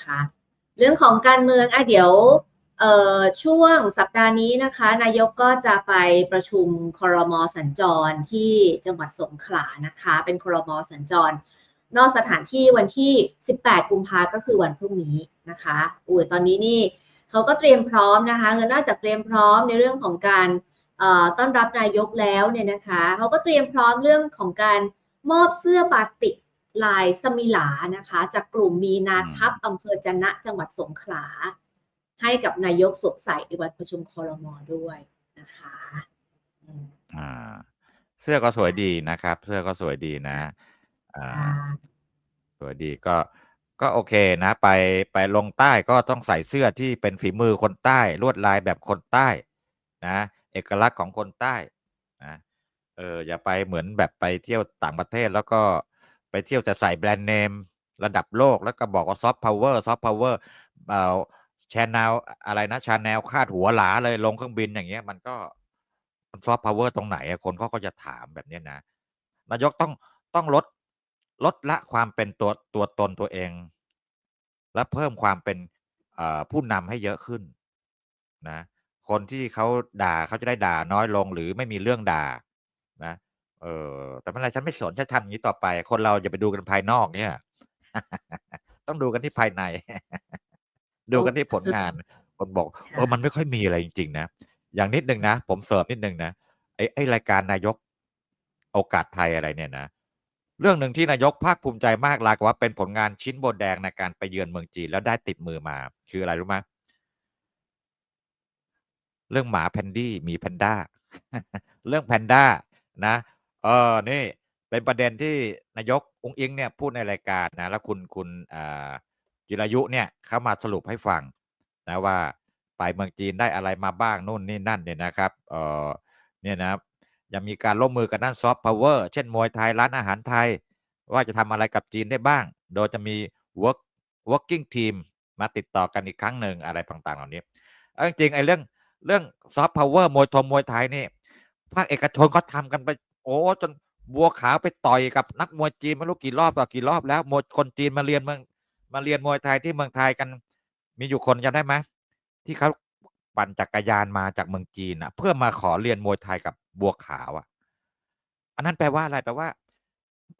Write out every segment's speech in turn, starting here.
นะคะ เรื่องของการเมืองอะเดี๋ยวช่วงสัปดาห์นี้นะคะ นายกก็จะไปประชุมครมสัญจรที่จังหวัดสงขลานะคะ เป็นครมสัญจร นอกสถานที่วันที่ 18 กุมภาก็คือวันพรุ่งนี้นะคะอุ้ยตอนนี้นี่เขาก็เตรียมพร้อมนะคะเงินนอกจากเตรียมพร้อมในเรื่องของการต้อนรับนายกแล้วเนี่ยนะคะเขาก็เตรียมพร้อมเรื่องของการมอบเสื้อบาติก ลายสมิลานะคะ จากกลุ่มมีนาทัพอำเภอจันนะจังหวัดสงขลา ให้กับนายกสวมใส่ในวันประชุมคอรมอด้วยนะคะอ่า เสื้อก็สวยดีนะครับ เสื้อก็สวยดีนะอ่าสวยดีก็ก็โอเคนะไปไปลงใต้ก็ต้องใส่เสื้อที่เป็นฝีมือคนใต้ลวดลายแบบคนใต้นะเอกลักษณ์ของคนใต้นะเอออย่าไปเหมือนแบบไปเที่ยวต่างประเทศแล้วก็ ไปเที่ยวจะใส่แบรนด์เนมระดับโลกแล้วก็บอกว่าซอฟต์พาวเวอร์ซอฟต์พาวเวอร์เอ่อชแนลอะไรนะชาแนลคาดหัวหลาเลยลงเครื่องบินอย่างเงี้ย มันก็มันซอฟต์พาวเวอร์ตรงไหนคนเขาก็จะถามแบบนี้นะนายกต้องต้องลดลดละความเป็นตัวตัวตนตัวเอง และเพิ่มความเป็นผู้นำให้เยอะขึ้นนะคนที่เขาด่าเขาจะได้ด่าน้อยลงหรือไม่มีเรื่องด่านะ เออ แต่ไม่เป็นไรฉันไม่สนฉันทำอย่างนี้ต่อไป คนเราจะไปดูกันภายนอกเนี่ย ต้องดูกันที่ภายใน ดูกันที่ผลงาน คนบอกเออมันไม่ค่อยมีอะไรจริงๆนะ อย่างนิดนึงนะ ผมเสริมนิดนึงนะ ไอ้ไอ้รายการนายกโอกาสไทยอะไรเนี่ยนะ เรื่องหนึ่งที่นายกภาคภูมิใจมากลากว่าเป็นผลงานชิ้นโบแดงในการไปเยือนเมืองจีนแล้วได้ติดมือมา คืออะไรรู้ไหมเรื่องหมาแพนดี้มีแพนด้า เรื่องแพนด้านะ เออ นี่เป็นประเด็นที่นายกองอิงเนี่ยพูดในรายการนะ แล้วคุณคุณจิรายุเนี่ยเข้ามาสรุปให้ฟังนะว่าไปเมืองจีนได้อะไรมาบ้างนู่นนี่นั่นเนี่ยนะครับ เออเนี่ยนะยังมีการร่วมมือกันด้านซอฟต์พาวเวอร์เช่นมวยไทยร้านอาหารไทย ว่าจะทำอะไรกับจีนได้บ้าง โดยจะมี work working team มาติดต่อกันอีกครั้งหนึ่งอะไรต่างๆเหล่านี้จริงๆไอ้เรื่องเรื่องซอฟต์พาวเวอร์มวยทมมวยไทยนี่ภาคเอกชนก็ทำกันไป อ้จนบัวขาวไปต่อยกับนักมวยจีนไม่รู้กี่รอบต่อกี่รอบแล้วมวยคนจีนมาเรียนเมืองมาเรียนมวยไทยที่เมืองไทยกัน มีอยู่คนจำได้ไหมที่เขาปั่นจักรยานมาจากเมืองจีนอะเพื่อมาขอเรียนมวยไทยกับบัวขาวอะ อันนั้นแปลว่าอะไรแปลว่า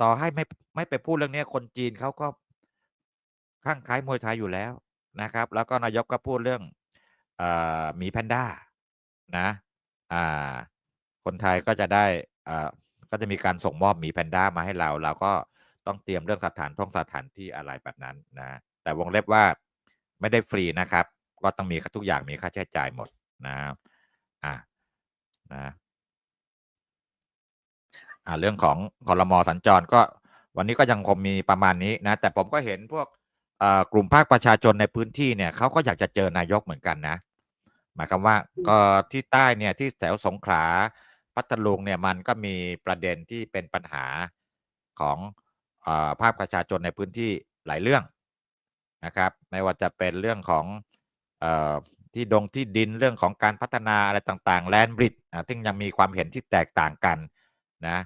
ต่อให้ไม่ไม่ไปพูดเรื่องนี้คนจีนเขาก็ข้างคล้ายมวยไทยอยู่แล้วนะครับ แล้วก็นายกก็พูดเรื่องอมีแพนด้านะ อ่า คนไทยก็จะได้ ก็จะมีการส่งมอบหมีแพนด้ามาให้เรา เราก็ต้องเตรียมเรื่องสถานท่องสถานที่อะไรแบบนั้นนะ แต่วงเล็บว่าไม่ได้ฟรีนะครับ ก็ต้องมีทุกอย่างมีค่าใช้จ่ายหมดนะอ่านะอ่าเรื่องของคอรมอสัญจรก็วันนี้ก็ยังคงมีประมาณนี้นะ แต่ผมก็เห็นพวกกลุ่มภาคประชาชนในพื้นที่เนี่ยเขาก็อยากจะเจอนายกเหมือนกันนะ หมายความว่าก็ที่ใต้เนี่ยที่แถวสงขลา พัทลุงเนี่ยมันก็มีประเด็นที่เป็นปัญหาของอภาคประชาชนในพื้นที่หลายเรื่องนะครับไม่ว่าจะเป็นเรื่องของอที่ดงที่ดินเรื่องของการพัฒนาอะไรต่างๆแลนบริดซึ่งยังมีความเห็นที่แตกต่างกันนะ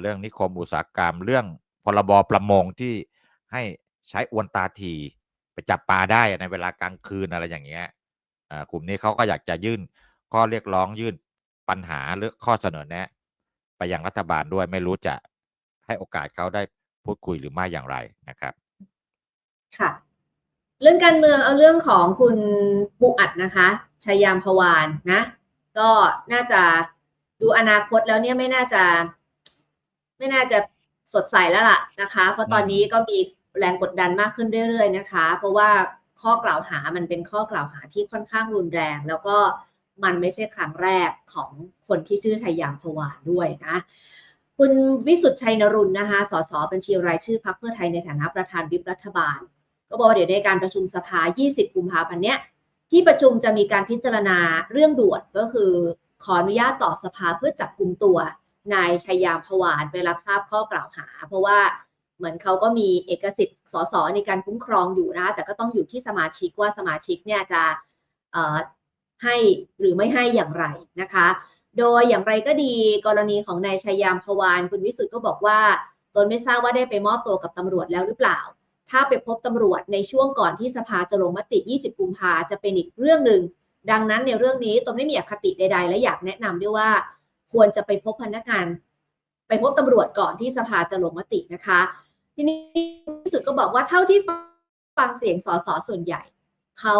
เรื่องนิคมอุตสาหกรรม เรื่องพรบประมงที่ให้ใช้อวนตาทีไปจับปลาได้ในเวลากลางคืนอะไรอย่างเงี้ยกลุ่มนี้เขาก็อยากจะยื่นข้อเรียกร้องยื่น ปัญหาหรือข้อเสนอแนะ ไปยังรัฐบาลด้วยไม่รู้จะให้โอกาสเขาได้พูดคุยหรือไม่อย่างไรนะครับ ค่ะ เรื่องการเมืองเอาเรื่องของคุณปุอัดนะคะชัยยามพวานนะ ก็น่าจะดูอนาคตแล้วเนี่ยไม่น่าจะ ไม่น่าจะสดใสแล้วล่ะนะคะ เพราะตอนนี้ก็มีแรงกดดันมากขึ้นเรื่อย ๆ นะคะ เพราะว่าข้อกล่าวหามันเป็นข้อกล่าวหาที่ค่อนข้างรุนแรง แล้วก็ มันไม่ใช่ครั้งแรกของคนที่ชื่อชัยยามพวานด้วยนะคุณวิสุทธ์ชัยนรุนนะคะ สสบัญชีรายชื่อพรรคเพื่อไทยในฐานะประธานวิปรัฐบาล ก็บอกเดี๋ยวในการประชุมสภา 20 กุมภาพันธ์เนี้ย ที่ประชุมจะมีการพิจารณาเรื่องด่วนก็คือ ขออนุญาตต่อสภาเพื่อจับกลุ่มตัวนายชัยยามพวานไปรับทราบข้อกล่าวหา เพราะว่าเหมือนเขาก็มีเอกสิทธิ์สสในการคุ้มครองอยู่นะ แต่ก็ต้องอยู่ที่สมาชิกว่าสมาชิกเนี่ยจะ ให้หรือไม่ให้อย่างไรนะคะ โดยอย่างไรก็ดีกรณีของนายชัยยามพวานคุณวิสุทธ์ก็บอกว่าตนไม่ทราบว่าได้ไปมอบตัวกับตำรวจแล้วหรือเปล่า ถ้าไปพบตำรวจในช่วงก่อนที่สภาจะลงมติ 20 กุมภาจะเป็นอีกเรื่องหนึ่ง ดังนั้นในเรื่องนี้ตนไม่มีอคติใด ๆ และอยากแนะนำด้วยว่า ควรจะไปพบพนักงานไปพบตำรวจก่อนที่สภาจะลงมตินะคะ ทีนี้ที่สุดก็บอกว่าเท่าที่ฟังเสียงสสส่วนใหญ่เขา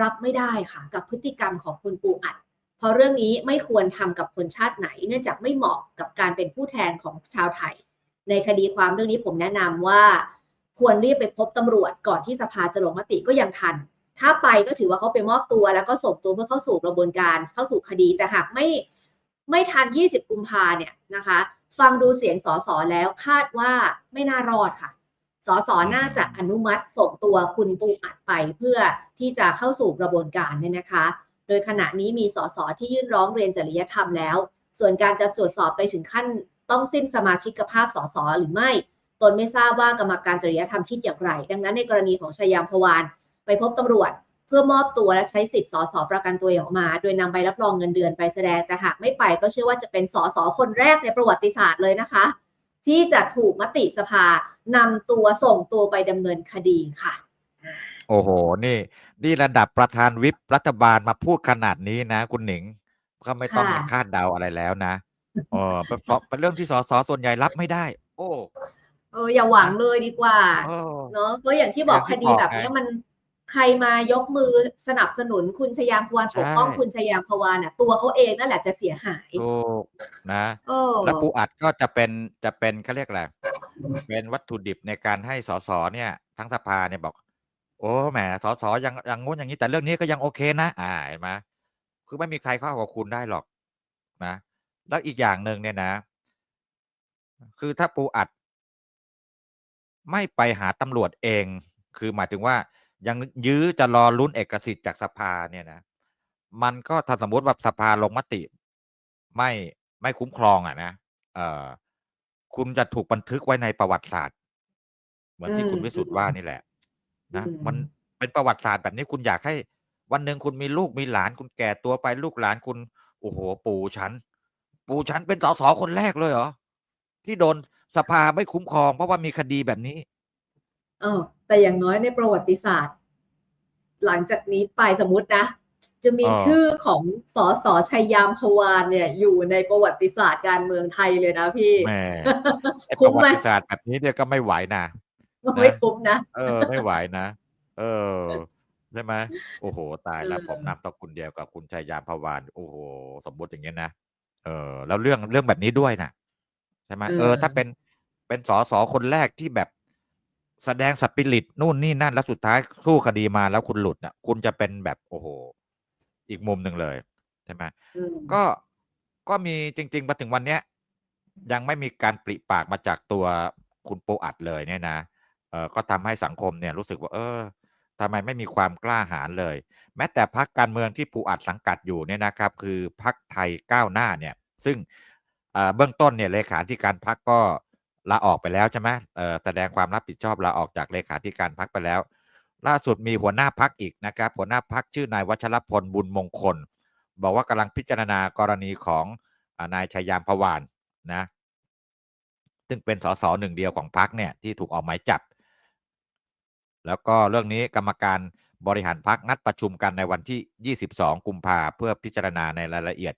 รับไม่ได้ค่ะกับพฤติกรรมของคุณปูอัด เพราะเรื่องนี้ไม่ควรทำกับคนชาติไหน เนื่องจากไม่เหมาะกับการเป็นผู้แทนของชาวไทย ในคดีความเรื่องนี้ผมแนะนำว่าควรรีบไปพบตำรวจก่อนที่สภาจะลงมติก็ยังทัน ถ้าไปก็ถือว่าเขาไปมอบตัวแล้วก็ส่งตัวเพื่อเข้าสู่กระบวนการเข้าสู่คดี แต่หากไม่ไม่ทัน 20 กุมภาเนี่ยนะคะ ฟังดูเสียงสอสอแล้วคาดว่าไม่น่ารอดค่ะ สสน่าจะอนุมัติส่งตัวคุณปูอัดไปเพื่อที่จะเข้าสู่กระบวนการเนี่ยนะคะ โดยขณะนี้มีสสที่ยื่นร้องเรียนจริยธรรมแล้ว ส่วนการจะตรวจสอบไปถึงขั้นต้องสิ้นสมาชิกภาพสสหรือไม่ ตนไม่ทราบว่ากรรมการจริยธรรมคิดอย่างไร ดังนั้นในกรณีของชยามพวานไปพบตำรวจ เพื่อมอบตัวและใช้สิทธิ์สสประกันตัวออกมา โดยนำใบรับรองเงินเดือนไปแสดงแต่หากไม่ไปก็เชื่อว่าจะเป็นสสคนแรกในประวัติศาสตร์เลยนะคะ ที่จะถูกมติสภานำตัวส่งตัวไปดำเนินคดีค่ะ โอ้โห นี่ นี่ระดับประธานวิปรัฐบาลมาพูดขนาดนี้นะ คุณหนิง ก็ไม่ต้องค่ะคาดเดาอะไรแล้วนะเออเป็นเพราะเป็นเรื่องที่สสส่วนใหญ่รับไม่ได้ โอ้เอออย่าหวังเลยดีกว่าเออเนาะเพราะอย่างที่บอกอย่างคที่ดีบอกแบบไงเนี้ยมัน ใครมายกมือสนับสนุนคุณชยามพวานใช่ปกป้องคุณชยามพวานน่ะ ตัวเขาเองนั่นแหละจะเสียหายถูกนะโอ้แล้วปูอัดก็จะเป็นจะเป็นเขาเรียกอะไรเป็นวัตถุดิบในการให้สสเนี่ย ทั้งสภาเนี่ยบอก โอ้แหมสสยังยังงุ้นอย่างนี้ แต่เรื่องนี้ก็ยังโอเคนะอ่าเห็นไหมคือไม่มีใครเข้ากับคุณได้หรอกนะ แล้วอีกอย่างหนึ่งเนี่ยนะ คือถ้าปูอัด ไม่ไปหาตำรวจเอง คือหมายถึงว่า ยังยื้อจะรอลุ้นเอกสิทธิ์จากสภาเนี่ยนะ มันก็ถ้าสมมติว่าสภาลงมติ ไม่ไม่คุ้มครองอะนะเอ่อคุณจะถูกบันทึกไว้ในประวัติศาสตร์ เหมือนที่คุณอืมวิสุทธ์ว่านี่แหละ นะอืมมันเป็นประวัติศาสตร์แบบนี้คุณอยากให้วันหนึ่งคุณมีลูกมีหลานคุณแก่ตัวไปลูกหลานคุณโอ้โห ปู่ฉัน ปู่ฉันเป็นสสคนแรกเลยเหรอที่โดนสภาไม่คุ้มครอง เพราะว่ามีคดีแบบนี้ เออแต่อย่างน้อยในประวัติศาสตร์ หลังจากนี้ไปสมมตินะ จะมีเออชื่อของสอสอชัยยามพวานเนี่ย อยู่ในประวัติศาสตร์การเมืองไทยเลยนะพี่แหมไอ้ปคุ้มระวัไหมติศาสตร์แบบนี้เนี่ยก็ไม่ไหวนะไม่คุ้มนะเออ ไม่ไหวนะ เออใช่ไหมโอ้โห ตายแล้วเออผมนามตระกุลเดียวกับคุณชัยยามพวาน โอ้โห สมบูรณ์อย่างเงี้ยนะเออ แล้วเรื่องเรื่องแบบนี้ด้วยนะใช่ไหมเออ ถ้าเป็นเป็นสอสอคนแรกที่แบบ แสดงสปิริตนู่นนี่นั่น แล้วสุดท้ายสู้คดีมาแล้วคุณหลุดน่ะ คุณจะเป็นแบบโอ้โห อีกมุมหนึ่งเลยใช่ไหมอืมก็ก็มีจริงๆมาถึงวันเนี้ย ยังไม่มีการปริปากมาจากตัวคุณปูอัดเลยเนี่ยนะเออก็ทำให้สังคมเนี่ยรู้สึกว่า เออทำไมไม่มีความกล้าหาญเลย แม้แต่พักการเมืองที่ปูอัดสังกัดอยู่เนี่ยนะครับ คือพักไทยก้าวหน้าเนี่ย ซึ่งเอ่อเบื้องต้นเนี่ยเลขาธิการพักก็ ลาออกไปแล้วใช่ไหมเอ่อแสดงความรับผิดชอบลาออกจากเลขาธิการพักไปแล้ว ล่าสุดมีหัวหน้าพักอีกนะครับ หัวหน้าพักชื่อนายวัชรพลบุญมงคล บอกว่ากำลังพิจารณากรณีของนายชัยยามพวานนะ ซึ่งเป็นสสหนึ่งเดียวของพักเนี่ยที่ถูกออกหมายจับ แล้วก็เรื่องนี้กรรมการบริหารพักนัดประชุมกันในวันที่ 22 กุมภาเพื่อพิจารณาในรายละเอียด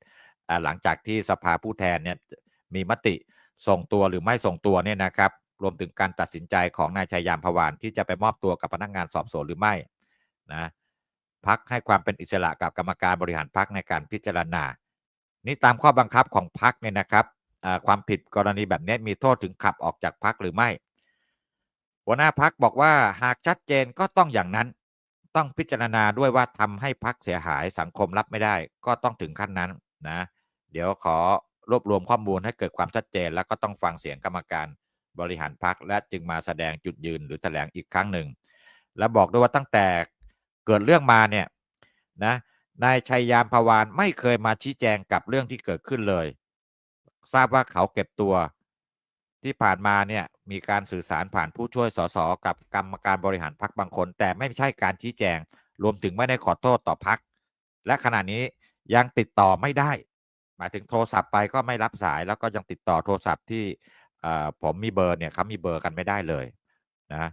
หลังจากที่สภาผู้แทนเนี่ยมีมติ ส่งตัวหรือไม่ส่งตัวเนี่ยนะครับ รวมถึงการตัดสินใจของนายชัยยามพวานที่จะไปมอบตัวกับพนักงานสอบสวนหรือไม่นะพักให้ความเป็นอิสระกับกรรมการบริหารพักในการพิจารณา นี่ตามข้อบังคับของพักเนี่ยนะครับความผิดกรณีแบบนี้มีโทษถึงขับออกจากพักหรือไม่ หัวหน้าพักบอกว่าหากชัดเจนก็ต้องอย่างนั้น ต้องพิจารณาด้วยว่าทำให้พักเสียหายสังคมรับไม่ได้ ก็ต้องถึงขั้นนั้นนะ เดี๋ยวขอ รวบรวมข้อมูลให้เกิดความชัดเจน แล้วก็ต้องฟังเสียงกรรมการบริหารพักและจึงมาแสดงจุดยืนหรือแถลงอีกครั้งหนึ่ง และบอกด้วยว่าตั้งแต่เกิดเรื่องมาเนี่ยนะนายชัยยามพวานไม่เคยมาชี้แจงกับเรื่องที่เกิดขึ้นเลย ทราบว่าเขาเก็บตัวที่ผ่านมาเนี่ยมีการสื่อสารผ่านผู้ช่วยสสกับกรรมการบริหารพักบางคน แต่ไม่ใช่การชี้แจง รวมถึงไม่ได้ขอโทษต่อพัก และขณะนี้ยังติดต่อไม่ได้ หมายถึงโทรศัพท์ไปก็ไม่รับสายแล้วก็ยังติดต่อโทรศัพท์ที่เอ่อผมมีเบอร์เนี่ยเขามีเบอร์กันไม่ได้เลยนะ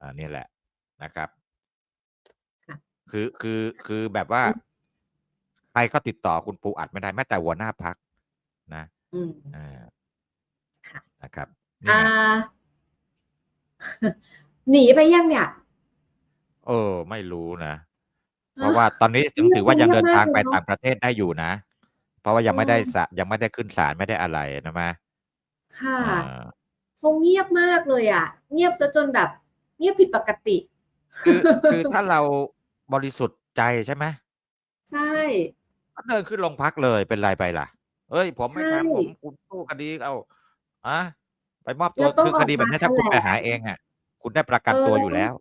อ่านี่แหละนะครับค่ะคือคือคือแบบว่าอืมใครก็ติดต่อคุณปูอัดไม่ได้แม้แต่หัวหน้าพักนะอืมอ่าค่ะนะครับนี่อ่าไงหนีไปยังเนี่ยเออไม่รู้นะ เพราะว่าตอนนี้ถึงเงียบถือว่ายังเงียบเดินทางมากไปเลยเนอะต่างประเทศได้อยู่นะเพ ราะว่ายังไม่ได้เออสะยังไม่ได้ขึ้นศาลไม่ได้อะไรนะมาค่ะอ่าคงเงียบมากเลยอะ เงียบซะจนแบบ เงียบผิดปกติ คือคือถ้าเราบริสุทธิ์ใจใช่ไหมใช่ก็เดินขึ้นโรงพักเลยเป็นไรไปล่ะ เอ้ย ผมไม่ใช่ทำผมคุณสู้คดีเอาอะไปมอบตัแล้ววต้องคือคดีแบบนี้ออกมาถ้าคุณแถลงไปหาเองอะ คุณได้ประกันเออตัวอยู่แล้ว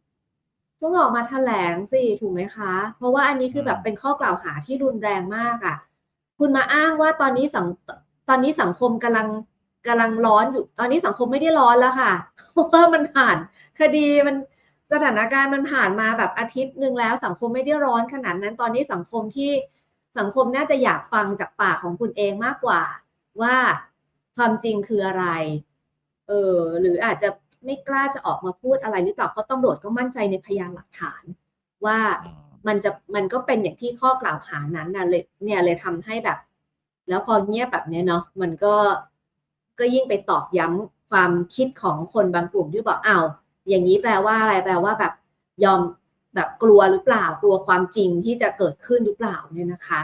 ต้องออกมาแถลงสิถูกไหมคะ เพราะว่าอันนี้คือแบบอืมเป็นข้อกล่าวหาที่รุนแรงมากอะ คุณมาอ้างว่าตอนนี้สังตอนนี้สังคมกำลังกำลังร้อนอยู่ ตอนนี้สังคมไม่ได้ร้อนแล้วค่ะเพราะว่ามันผ่าน คดีมันสถานการณ์มันผ่านมาแบบอาทิตย์หนึ่งแล้ว สังคมไม่ได้ร้อนขนาดนั้น ตอนนี้สังคมที่สังคมน่าจะอยากฟังจากปากของคุณเองมากกว่า ว่าความจริงคืออะไร เออหรืออาจจะไม่กล้าจะออกมาพูดอะไรหรือเปล่าเพราะตำรวจก็มั่นใจในพยานหลักฐาน ว่า มันจะมันก็เป็นอย่างที่ข้อกล่าวหานั้นนะเลยเนี่ยเลยทำให้แบบ แล้วพอเงียบแบบเนี้ยเนาะมันก็ก็ยิ่งไปตอกย้ำความคิดของคนบางกลุ่มที่บอกอ้าวอย่างนี้แปลว่าอะไรแปลว่าแบบยอมแบบกลัวหรือเปล่า กลัวความจริงที่จะเกิดขึ้นหรือเปล่าเนี่ยนะคะ